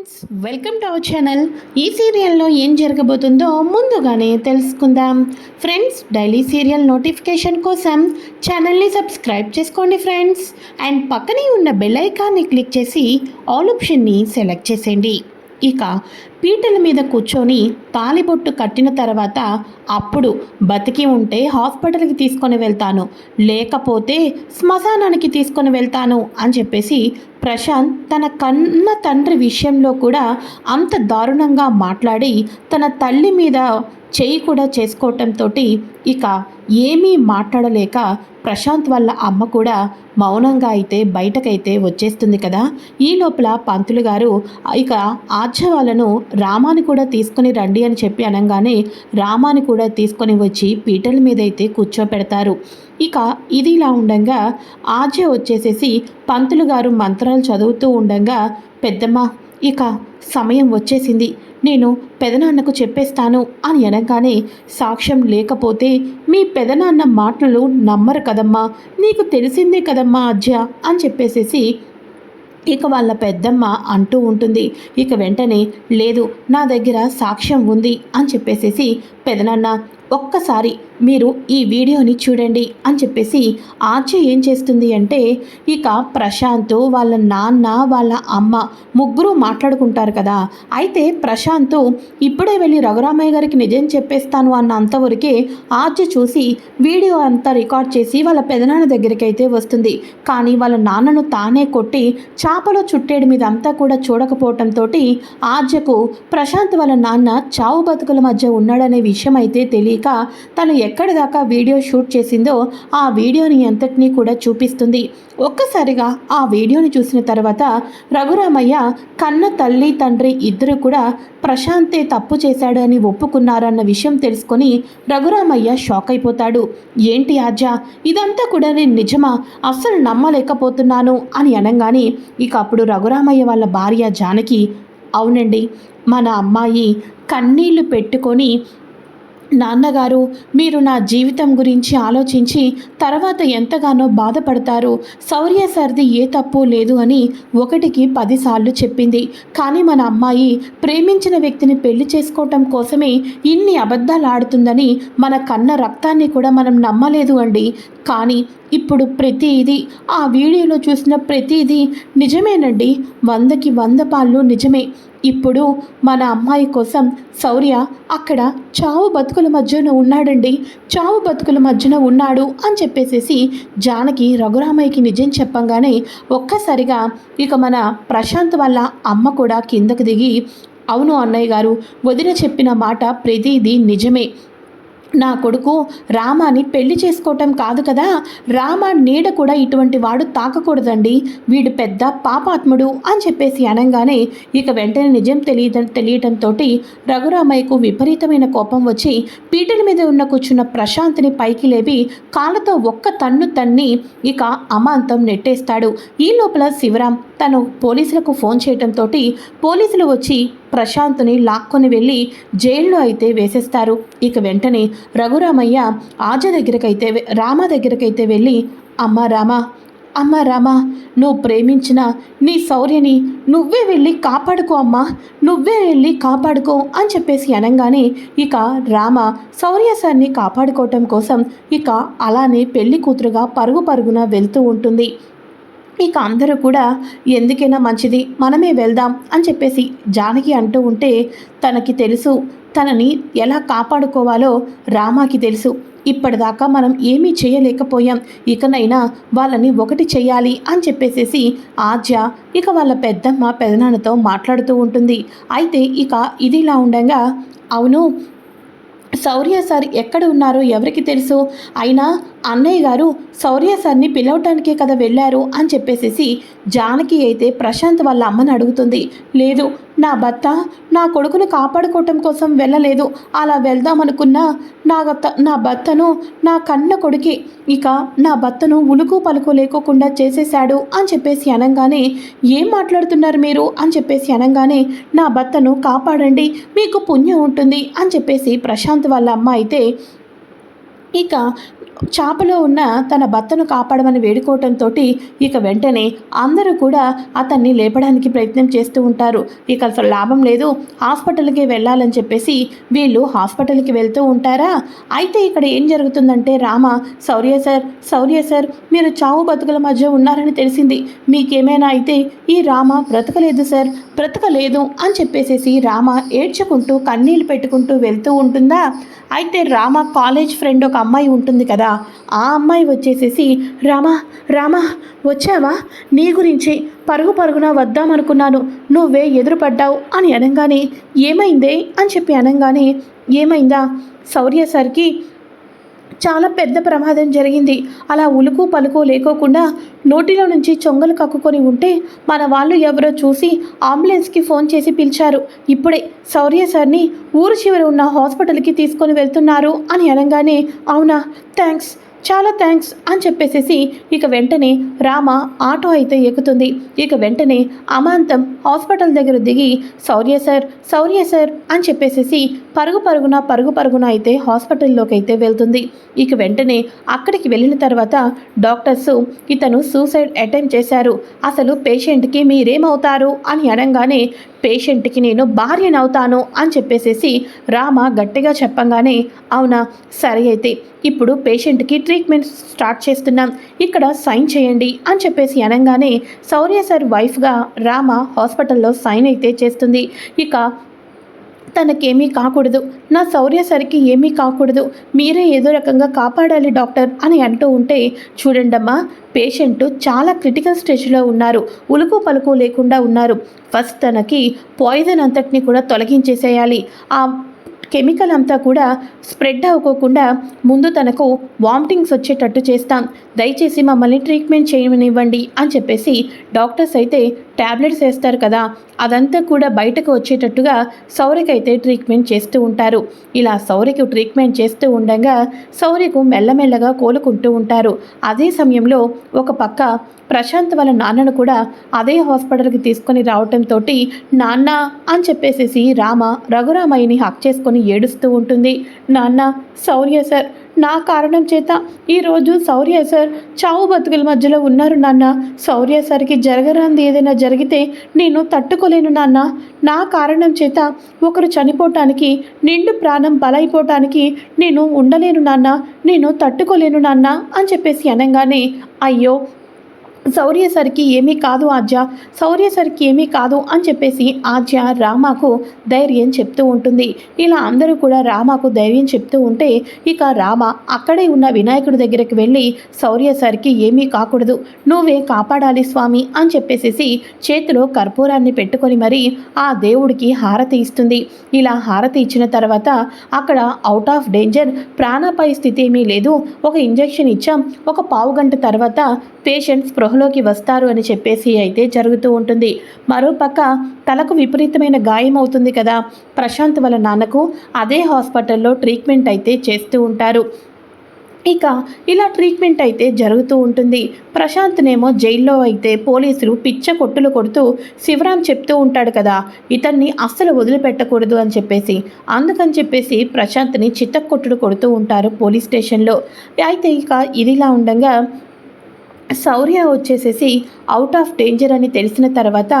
Friends welcome to our channel. ఈ సీరియల్లో ఏం జరగబోతుందో ముందుగానే తెలుసుకుందాం. ఫ్రెండ్స్ డైలీ సీరియల్ నోటిఫికేషన్ కోసం ఛానల్ని సబ్స్క్రైబ్ చేసుకోండి ఫ్రెండ్స్. అండ్ పక్కనే ఉన్న బెల్ ఐకాన్ని క్లిక్ చేసి ఆల్ ఆప్షన్ని సెలెక్ట్ చేసేయండి. ఇక పీటల మీద కూర్చొని తాలిబొట్టు కట్టిన తర్వాత అప్పుడు బతికి ఉంటే హాస్పిటల్కి తీసుకొని వెళ్తాను. లేకపోతే శ్మశానానికి తీసుకొని వెళ్తాను అని చెప్పేసి ప్రశాంత్ తన కన్న తండ్రి విషయంలో కూడా అంత దారుణంగా మాట్లాడి తన తల్లి మీద చేయి కూడా చేసుకోవటంతో ఇక ఏమీ మాట్లాడలేక ప్రశాంత్ వాళ్ళ అమ్మ కూడా మౌనంగా అయితే బయటకైతే వచ్చేస్తుంది కదా. ఈ లోపల పంతులు గారు ఇక ఆర్జ వాళ్ళను రామాని కూడా తీసుకొని రండి అని చెప్పి అనగానే రామాని కూడా తీసుకొని వచ్చి పీటల మీద అయితే కూర్చోపెడతారు. ఇక ఇది ఇలా ఉండగా ఆర్జ వచ్చేసేసి పంతులు గారు మంత్రాలు చదువుతూ ఉండగా పెద్దమ్మ ఇక సమయం వచ్చేసింది. నేను పెదనాన్నకు చెప్పేస్తాను అని అనగానే సాక్ష్యం లేకపోతే మీ పెదనాన్న మాటలు నమ్మరు కదమ్మా. నీకు తెలిసిందే కదమ్మా అజ్జ అని చెప్పేసేసి ఇక వాళ్ళ పెద్దమ్మ అంటూ ఉంటుంది. ఇక వెంటనే లేదు నా దగ్గర సాక్ష్యం ఉంది అని చెప్పేసేసి పెదనాన్న ఒక్కసారి మీరు ఈ వీడియోని చూడండి అని చెప్పేసి ఆర్చ ఏం చేస్తుంది అంటే ఇక ప్రశాంత్ వాళ్ళ నాన్న వాళ్ళ అమ్మ ముగ్గురు మాట్లాడుకుంటారు కదా. అయితే ప్రశాంత్ ఇప్పుడే వెళ్ళి రఘురామయ్య గారికి నిజం చెప్పేస్తాను అన్న అంతవరకే ఆర్చ చూసి వీడియో అంతా రికార్డ్ చేసి వాళ్ళ పెదనాన్న దగ్గరికి అయితే వస్తుంది. కానీ వాళ్ళ నాన్నను తానే కొట్టి చాపలో చుట్టేడు మీద అంతా కూడా చూడకపోవటంతో ఆర్జకు ప్రశాంత్ వాళ్ళ నాన్న చావు బతుకుల మధ్య ఉన్నాడనే విషయం అయితే తెలియక తను ఎక్కడి దాకా వీడియో షూట్ చేసిందో ఆ వీడియోని అంతటినీ కూడా చూపిస్తుంది. ఒక్కసారిగా ఆ వీడియోని చూసిన తర్వాత రఘురామయ్య కన్న తల్లి తండ్రి ఇద్దరు కూడా ప్రశాంతే తప్పు చేశాడు అని ఒప్పుకున్నారన్న విషయం తెలుసుకొని రఘురామయ్య షాక్ అయిపోతాడు. ఏంటి ఆజ్జా ఇదంతా కూడా నేను నిజమా? అస్సలు నమ్మలేకపోతున్నాను అని అనగానే ఇక అప్పుడు రఘురామయ్య వాళ్ళ భార్య జానకి అవునండి మన అమ్మాయి కన్నీళ్ళు పెట్టుకొని నాన్నగారు మీరు నా జీవితం గురించి ఆలోచించి తర్వాత ఎంతగానో బాధపడతారు. శౌర్య సర్ది ఏ తప్పు లేదు అని ఒకటికి పదిసార్లు చెప్పింది. కానీ మన అమ్మాయి ప్రేమించిన వ్యక్తిని పెళ్ళి చేసుకోవటం కోసమే ఇన్ని అబద్ధాలు ఆడుతుందని మన కన్న రక్తాన్ని కూడా మనం నమ్మలేదు అండి. కానీ ఇప్పుడు ప్రతిదీ ఆ వీడియోలో చూసిన ప్రతిదీ నిజమేనండి. వందకి వంద పాళ్ళు నిజమే. ఇప్పుడు మన అమ్మాయి కోసం శౌర్య అక్కడ చావు బతుకుల మధ్యన ఉన్నాడండి. చావు బతుకుల మధ్యన ఉన్నాడు అని చెప్పేసేసి జానకి రఘురామయ్యకి నిజం చెప్పంగానే ఒక్కసారిగా ఇక మన ప్రశాంత్ వాళ్ళ అమ్మ కూడా కిందకు దిగి అవును అన్నయ్య గారు వదిన చెప్పిన మాట ప్రతిదీ నిజమే. నా కొడుకు రామాని పెళ్ళి చేసుకోవటం కాదు కదా. రామ నీడ కూడా ఇటువంటి వాడు తాకకూడదండి. వీడు పెద్ద పాపాత్ముడు అని చెప్పేసి అనగానే ఇక వెంటనే నిజం తెలియ తెలియటంతో రఘురామయ్యకు విపరీతమైన కోపం వచ్చి పీటల మీద ఉన్న కూర్చున్న ప్రశాంత్ని పైకి లేపి కాళ్ళతో ఒక్క తన్ను తన్ని ఇక అమాంతం నెట్టేస్తాడు. ఈ లోపల శివరాం తను పోలీసులకు ఫోన్ చేయడంతో పోలీసులు వచ్చి ప్రశాంత్ని లాక్కొని వెళ్ళి జైల్లో అయితే వేసేస్తారు. ఇక వెంటనే రఘురామయ్య ఆజ దగ్గరకైతే రామ దగ్గరకైతే వెళ్ళి అమ్మ రామ అమ్మ రామ నువ్వు ప్రేమించిన నీ శౌర్యని నువ్వే వెళ్ళి కాపాడుకో అమ్మా నువ్వే వెళ్ళి కాపాడుకో అని చెప్పేసి అనగానే ఇక రామ శౌర్య సార్ని కాపాడుకోవటం కోసం ఇక అలానే పెళ్ళి కూతురుగా పరుగు పరుగున వెళ్తూ ఉంటుంది. ఇక అందరూ కూడా ఎందుకైనా మంచిది మనమే వెళ్దాం అని చెప్పేసి జానకి అంటూ ఉంటే తనకి తెలుసు తనని ఎలా కాపాడుకోవాలో రామాకి తెలుసు. ఇప్పటిదాకా మనం ఏమీ చేయలేకపోయాం ఇకనైనా వాళ్ళని ఒకటి చేయాలి అని చెప్పేసేసి ఆద్య ఇక వాళ్ళ పెద్దమ్మ పెదనాన్నతో మాట్లాడుతూ ఉంటుంది. అయితే ఇక ఇదిలా ఉండగా అవును శౌర్య సార్ ఎక్కడ ఉన్నారో ఎవరికి తెలుసు? అయినా అన్నయ్య గారు శౌర్య సార్ని పిలవటానికే కదా వెళ్ళారు అని చెప్పేసేసి జానకి అయితే ప్రశాంత్ వాళ్ళ అమ్మని అడుగుతుంది. లేదు నా భర్త నా కొడుకును కాపాడుకోవటం కోసం వెళ్ళలేదు. అలా వెళ్దామనుకున్నా నా గత- నా భర్తను నా కన్న కొడుకే ఇక నా భర్తను ఉలుకు పలుకు లేకోకుండా చేసేశాడు అని చెప్పేసి అనగానే ఏం మాట్లాడుతున్నారు మీరు? అని చెప్పేసి అనగానే నా భర్తను కాపాడండి మీకు పుణ్యం ఉంటుంది అని చెప్పేసి ప్రశాంత్ వాళ్ళ అమ్మ అయితే ఇక చాపలో ఉన్న తన భర్తను కాపాడమని వేడుకోవటంతో ఇక వెంటనే అందరూ కూడా అతన్ని లేపడానికి ప్రయత్నం చేస్తూ ఉంటారు. ఇక అసలు లాభం లేదు. హాస్పిటల్కి వెళ్ళాలని చెప్పేసి వీళ్ళు హాస్పిటల్కి వెళ్తూ ఉంటారా? అయితే ఇక్కడ ఏం జరుగుతుందంటే రామ శౌర్య సార్ శౌర్య సార్ మీరు చావు బతుకుల మధ్య ఉన్నారని తెలిసింది. మీకేమైనా అయితే ఈ రామ బ్రతకలేదు సార్ బ్రతకలేదు అని చెప్పేసేసి రామ ఏడ్చుకుంటూ కన్నీళ్ళు పెట్టుకుంటూ వెళ్తూ ఉంటుందా? అయితే రామ కాలేజ్ ఫ్రెండ్ ఒక అమ్మాయి ఉంటుంది కదా ఆ అమ్మాయి వచ్చేసేసి రామా రామా వచ్చావా? నీ గురించి పరుగు పరుగున వద్దామనుకున్నాను. నువ్వే ఎదురుపడ్డావు అని అనగానే ఏమైందే? అని చెప్పి అనగానే ఏమైందా? సౌర్య సార్కి చాలా పెద్ద ప్రమాదం జరిగింది. అలా ఉలుకు పలుకు లేకోకుండా నోటిలో నుంచి చొంగలు కక్కుకొని ఉంటే మన వాళ్ళు ఎవరో చూసి అంబులెన్స్కి ఫోన్ చేసి పిలిచారు. ఇప్పుడే శౌర్య సార్ని ఊరు చివరి ఉన్న హాస్పిటల్కి తీసుకొని వెళ్తున్నారు అని అనగానే అవునా? థ్యాంక్స్ చాలా థ్యాంక్స్ అని చెప్పేసేసి ఇక వెంటనే రామ ఆటో అయితే ఎక్కుతుంది. ఇక వెంటనే అమాంతం హాస్పిటల్ దగ్గర దిగి సౌర్య సార్ సౌర్య సార్ అని చెప్పేసేసి పరుగు పరుగున పరుగు పరుగున అయితే హాస్పిటల్లోకి అయితే వెళ్తుంది. ఇక వెంటనే అక్కడికి వెళ్ళిన తర్వాత డాక్టర్స్ ఇతను సూసైడ్ అటెంప్ట్ చేశారు. అసలు పేషెంట్కి మీరేమవుతారు? అని అనగానే పేషెంట్కి నేను భార్యనవుతాను అని చెప్పేసేసి రామ గట్టిగా చెప్పంగానే అవునా? సరే అయితే ఇప్పుడు పేషెంట్కి ట్రీట్మెంట్ స్టార్ట్ చేస్తున్నాం. ఇక్కడ సైన్ చేయండి అని చెప్పేసి అనగానే శౌర్య సార్ వైఫ్గా రామ హాస్పిటల్లో సైన్ అయితే చేస్తుంది. ఇక తనకేమీ కాకూడదు. నా శౌర్య సరికి ఏమీ కాకూడదు. మీరే ఏదో రకంగా కాపాడాలి డాక్టర్ అని అంటూ ఉంటే చూడండమ్మా పేషెంట్ చాలా క్రిటికల్ స్టేజ్లో ఉన్నారు. ఉలుకు పలుకు లేకుండా ఉన్నారు. ఫస్ట్ తనకి పాయిజన్ అంతటిని కూడా తొలగించేసేయాలి. ఆ కెమికల్ అంతా కూడా స్ప్రెడ్ అవ్వకోకుండా ముందు తనకు వామిటింగ్స్ వచ్చేటట్టు చేస్తాం. దయచేసి మమ్మల్ని ట్రీట్మెంట్ చేయనివ్వండి అని చెప్పేసి డాక్టర్స్ అయితే ట్యాబ్లెట్స్ వేస్తారు కదా అదంతా కూడా బయటకు వచ్చేటట్టుగా సౌరికి ట్రీట్మెంట్ చేస్తూ ఉంటారు. ఇలా సౌరికి ట్రీట్మెంట్ చేస్తూ ఉండగా సౌరికి మెల్లమెల్లగా కోలుకుంటూ ఉంటారు. అదే సమయంలో ఒక పక్క ప్రశాంత్ వాళ్ళ నాన్నను కూడా అదే హాస్పిటల్కి తీసుకొని రావటంతో నాన్న అని చెప్పేసేసి రామ రఘురామయ్యని హక్ చేసుకొని ఏడుస్తూ ఉంటుంది. నాన్న శౌర్య సార్ నా కారణం చేత ఈరోజు శౌర్య సార్ చావు బతుకుల మధ్యలో ఉన్నారు నాన్న. శౌర్య సార్కి జరగరాంది ఏదైనా జరిగితే నేను తట్టుకోలేను నాన్న. నా కారణం చేత ఒకరు చనిపోవటానికి నిండు ప్రాణం బలైపోవటానికి నేను ఉండలేను నాన్న. నేను తట్టుకోలేను నాన్న అని చెప్పేసి అనగానే అయ్యో శౌర్య సరికి ఏమీ కాదు ఆద్య శౌర్య సరికి ఏమీ కాదు అని చెప్పేసి ఆద్య రామాకు ధైర్యం చెప్తూ ఉంటుంది. ఇలా అందరూ కూడా రామాకు ధైర్యం చెప్తూ ఉంటే ఇక రామ అక్కడే ఉన్న వినాయకుడి దగ్గరికి వెళ్ళి శౌర్య సరికి ఏమీ కాకూడదు. నువ్వే కాపాడాలి స్వామి అని చెప్పేసేసి చేతిలో కర్పూరాన్ని పెట్టుకొని మరి ఆ దేవుడికి హారతి ఇస్తుంది. ఇలా హారతి ఇచ్చిన తర్వాత అక్కడ అవుట్ ఆఫ్ డేంజర్ ప్రాణాపాయ స్థితి ఏమీ లేదు. ఒక ఇంజెక్షన్ ఇచ్చాం. ఒక పావు గంట తర్వాత పేషెంట్ స్పృహలోకి వస్తారు అని చెప్పేసి అయితే జరుగుతూ ఉంటుంది. మరోపక్క తలకు విపరీతమైన గాయం అవుతుంది కదా. ప్రశాంత్ వాళ్ళ నాన్నకు అదే హాస్పిటల్లో ట్రీట్మెంట్ అయితే చేస్తూ ఉంటారు. ఇక ఇలా ట్రీట్మెంట్ అయితే జరుగుతూ ఉంటుంది. ప్రశాంత్నేమో జైల్లో అయితే పోలీసులు పిచ్చ కొట్టులు కొడుతూ శివరాం చెప్తూ ఉంటాడు కదా ఇతన్ని అస్సలు వదిలిపెట్టకూడదు అని చెప్పేసి. అందుకని చెప్పేసి ప్రశాంత్ని చిత్తకొట్టుడు కొడుతూ ఉంటారు పోలీస్ స్టేషన్లో. అయితే ఇక ఇదిలా ఉండగా శౌర్య వచ్చేసేసి అవుట్ ఆఫ్ డేంజర్ అని తెలిసిన తర్వాత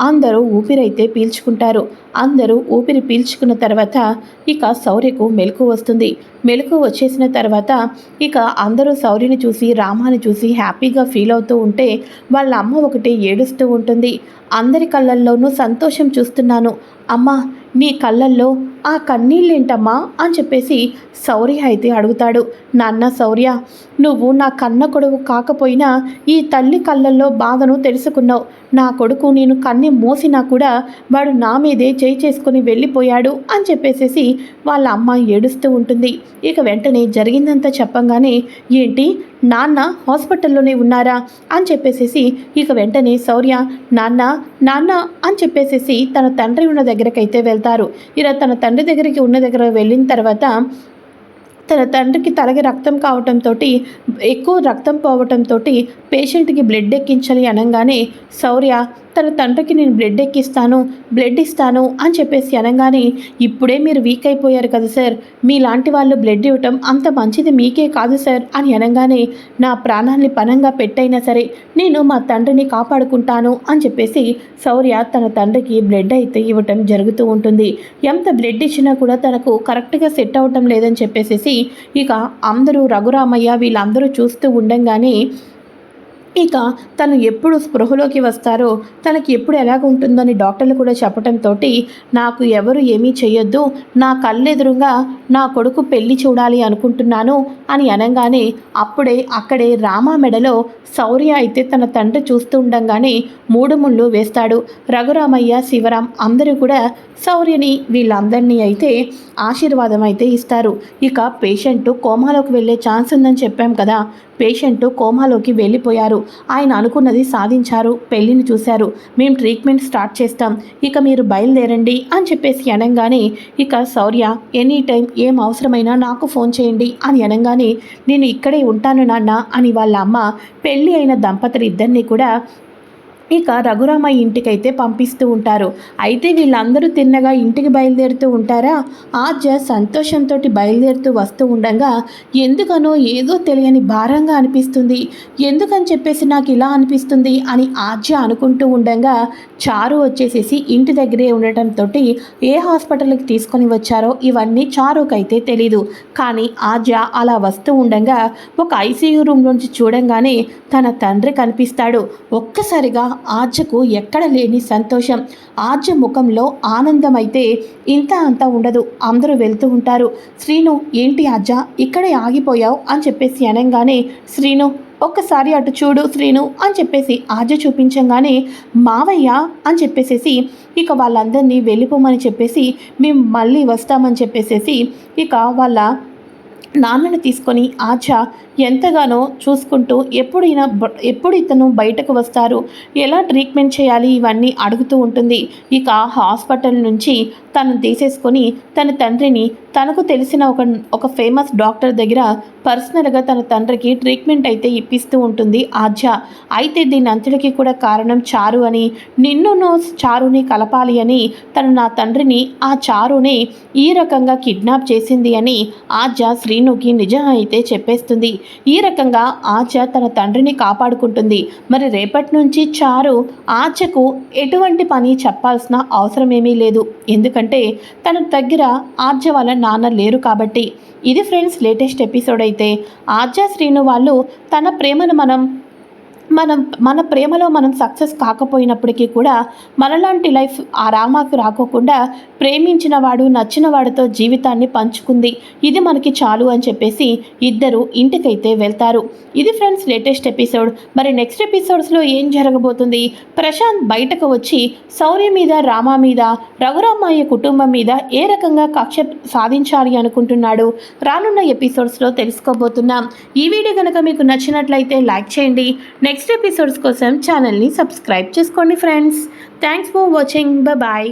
అందరూ ఊపిరైతే పీల్చుకుంటారు. అందరూ ఊపిరి పీల్చుకున్న తర్వాత ఇక శౌర్యకు మెలకు వస్తుంది. మెలకు వచ్చేసిన తర్వాత ఇక అందరూ శౌర్యని చూసి రామాని చూసి హ్యాపీగా ఫీల్ అవుతూ ఉంటే వాళ్ళ అమ్మ ఒకటి ఏడుస్తూ ఉంటుంది. అందరి కళ్ళల్లోనూ సంతోషం చూస్తున్నాను. అమ్మ నీ కళ్ళల్లో ఆ కన్నీళ్ళేంటమ్మా? అని చెప్పేసి శౌర్య అయితే అడుగుతాడు. నాన్న శౌర్య నువ్వు నా కన్న కొడుకు కాకపోయినా ఈ తల్లి కళ్ళల్లో బాధను తెలుసుకున్నావు. నా కొడుకు నేను కన్ని మోసినా కూడా వాడు నా మీదే చేయి చేసుకుని వెళ్ళిపోయాడు అని చెప్పేసేసి వాళ్ళ అమ్మ ఏడుస్తూ ఉంటుంది. ఇక వెంటనే జరిగిందంతా చెప్పంగానే ఏంటి? నాన్న హాస్పిటల్లోనే ఉన్నారా? అని చెప్పేసేసి ఇక వెంటనే శౌర్య నాన్న నాన్న అని చెప్పేసేసి తన తండ్రి ఉన్న దగ్గరకైతే వెళ్తారు. ఇలా తన తండ్రి దగ్గరికి ఉన్న దగ్గర వెళ్ళిన తర్వాత తన తండ్రికి తలకి రక్తం కావటంతో ఎక్కువ రక్తం పోవటంతో పేషెంట్కి బ్లడ్ ఎక్కించాలి అనగానే శౌర్య తన తండ్రికి నేను బ్లడ్ ఎక్కిస్తాను బ్లడ్ ఇస్తాను అని చెప్పేసి అనగానే ఇప్పుడే మీరు వీక్ అయిపోయారు కదా సార్. మీలాంటి వాళ్ళు బ్లడ్ ఇవ్వటం అంత మంచిది మీకే కాదు సార్ అని అనగానే నా ప్రాణాన్ని పనంగా పెట్టైనా సరే నేను మా తండ్రిని కాపాడుకుంటాను అని చెప్పేసి శౌర్య తన తండ్రికి బ్లడ్ అయితే ఇవ్వటం జరుగుతూ ఉంటుంది. ఎంత బ్లడ్ ఇచ్చినా కూడా తనకు కరెక్ట్గా సెట్ అవ్వటం లేదని చెప్పేసి ఇక అందరూ రఘురామయ్య వీళ్ళందరూ చూస్తూ ఉండంగానే ఇక తను ఎప్పుడు స్పృహలోకి వస్తారో తనకి ఎప్పుడు ఎలాగ ఉంటుందని డాక్టర్లు కూడా చెప్పడంతో నాకు ఎవరు ఏమీ చేయొద్దు నా కళ్ళెదురుగా నా కొడుకు పెళ్ళి చూడాలి అనుకుంటున్నాను అని అనగానే అప్పుడే అక్కడే రామా మెడలో శౌర్య అయితే తన తండ్రి చూస్తూ ఉండంగానే మూడు ముళ్ళు వేస్తాడు. రఘురామయ్య శివరాం అందరూ కూడా శౌర్యని వీళ్ళందరినీ అయితే ఆశీర్వాదం అయితే ఇస్తారు. ఇక పేషెంట్ కోమాలోకి వెళ్ళే ఛాన్స్ ఉందని చెప్పాం కదా పేషెంట్ కోమాలోకి వెళ్ళిపోయారు. ఆయన అనుకున్నది సాధించారు. పెళ్ళిని చూశారు. మేము ట్రీట్మెంట్ స్టార్ట్ చేస్తాం. ఇక మీరు బయలుదేరండి అని చెప్పేసి అనగానే ఇక శౌర్య ఎనీ టైం ఏం అవసరమైనా నాకు ఫోన్ చేయండి అని అనగానే నేను ఇక్కడే ఉంటాను నాన్న అని వాళ్ళ అమ్మ పెళ్ళి అయిన దంపతులు ఇద్దరిని కూడా ఇక రఘురామ ఇంటికైతే పంపిస్తూ ఉంటారు. అయితే వీళ్ళందరూ తిన్నగా ఇంటికి బయలుదేరుతూ ఉంటారా? ఆద్య సంతోషంతో బయలుదేరుతూ వస్తూ ఉండగా ఎందుకనో ఏదో తెలియని భారంగా అనిపిస్తుంది. ఎందుకని చెప్పేసి నాకు ఇలా అనిపిస్తుంది అని ఆద్య అనుకుంటూ ఉండగా చారు వచ్చేసేసి ఇంటి దగ్గరే ఉండటంతో ఏ హాస్పిటల్కి తీసుకొని వచ్చారో ఇవన్నీ చారుకైతే తెలీదు. కానీ ఆద్య అలా వస్తూ ఉండగా ఒక ఐసీయూ రూమ్ నుంచి చూడంగానే తన తండ్రి కనిపిస్తాడు. ఒక్కసారిగా ఆర్జకు ఎక్కడ లేని సంతోషం. ఆర్జ ముఖంలో ఆనందం అయితే ఇంత అంత ఉండదు. అందరూ వెళ్తూ ఉంటారు. శ్రీను ఏంటి ఆర్జ ఇక్కడే ఆగిపోయావు? అని చెప్పేసి అనగానే శ్రీను ఒక్కసారి అటు చూడు శ్రీను అని చెప్పేసి ఆర్జ చూపించంగానే మావయ్య అని చెప్పేసేసి ఇక వాళ్ళందరినీ వెళ్ళిపోమని చెప్పేసి మేము మళ్ళీ వస్తామని చెప్పేసేసి ఇక వాళ్ళ నాన్నని తీసుకొని ఆచ ఎంతగానో చూసుకుంటూ ఎప్పుడు ఈయన ఎప్పుడు ఇతను బయటకు వస్తారు? ఎలా ట్రీట్మెంట్ చేయాలి? ఇవన్నీ అడుగుతూ ఉంటుంది. ఇక హాస్పిటల్ నుంచి తను తీసేసుకొని తన తండ్రిని తనకు తెలిసిన ఒక ఒక ఫేమస్ డాక్టర్ దగ్గర పర్సనల్గా తన తండ్రికి ట్రీట్మెంట్ అయితే ఇప్పిస్తూ ఉంటుంది ఆధ్య అయితే దీని అంతటికి కూడా కారణం చారు అని నిన్నును చారుని కలపాలి అని తను నా తండ్రిని ఆ చారుని ఈ రకంగా కిడ్నాప్ చేసింది అని ఆధ్య శ్రీనుకి నిజం అయితే చెప్పేస్తుంది. ఈ రకంగా ఆద్య తన తండ్రిని కాపాడుకుంటుంది. మరి రేపటి నుంచి చారు ఆచకు ఎటువంటి పని చెప్పాల్సిన అవసరం ఏమీ లేదు. ఎందుకంటే తన దగ్గర ఆర్జ వాళ్ళ నాన్న లేరు కాబట్టి. ఇది ఫ్రెండ్స్ లేటెస్ట్ ఎపిసోడ్ అయితే. ఆర్జా శ్రీను వాళ్ళు తన ప్రేమను మనం మనం మన ప్రేమలో మనం సక్సెస్ కాకపోయినప్పటికీ కూడా మనలాంటి లైఫ్ ఆ రామాకి రాకోకుండా ప్రేమించిన వాడు నచ్చిన వాడితో జీవితాన్ని పంచుకుంది. ఇది మనకి చాలు అని చెప్పేసి ఇద్దరు ఇంటికైతే వెళ్తారు. ఇది ఫ్రెండ్స్ లేటెస్ట్ ఎపిసోడ్ మరి నెక్స్ట్ ఎపిసోడ్స్లో ఏం జరగబోతుంది? ప్రశాంత్ బయటకు వచ్చి శౌర్య మీద రామ మీద రఘురామయ్య కుటుంబం మీద ఏ రకంగా కక్ష సాధించాలి అనుకుంటున్నాడు? రానున్న ఎపిసోడ్స్లో తెలుసుకోబోతున్నాం. ఈ వీడియో కనుక మీకు నచ్చినట్లయితే లైక్ చేయండి. నెక్స్ట్ నెక్స్ట్ ఎపిసోడ్స్ కోసం ఛానల్ని సబ్స్క్రైబ్ చేసుకోండి friends thanks for watching bye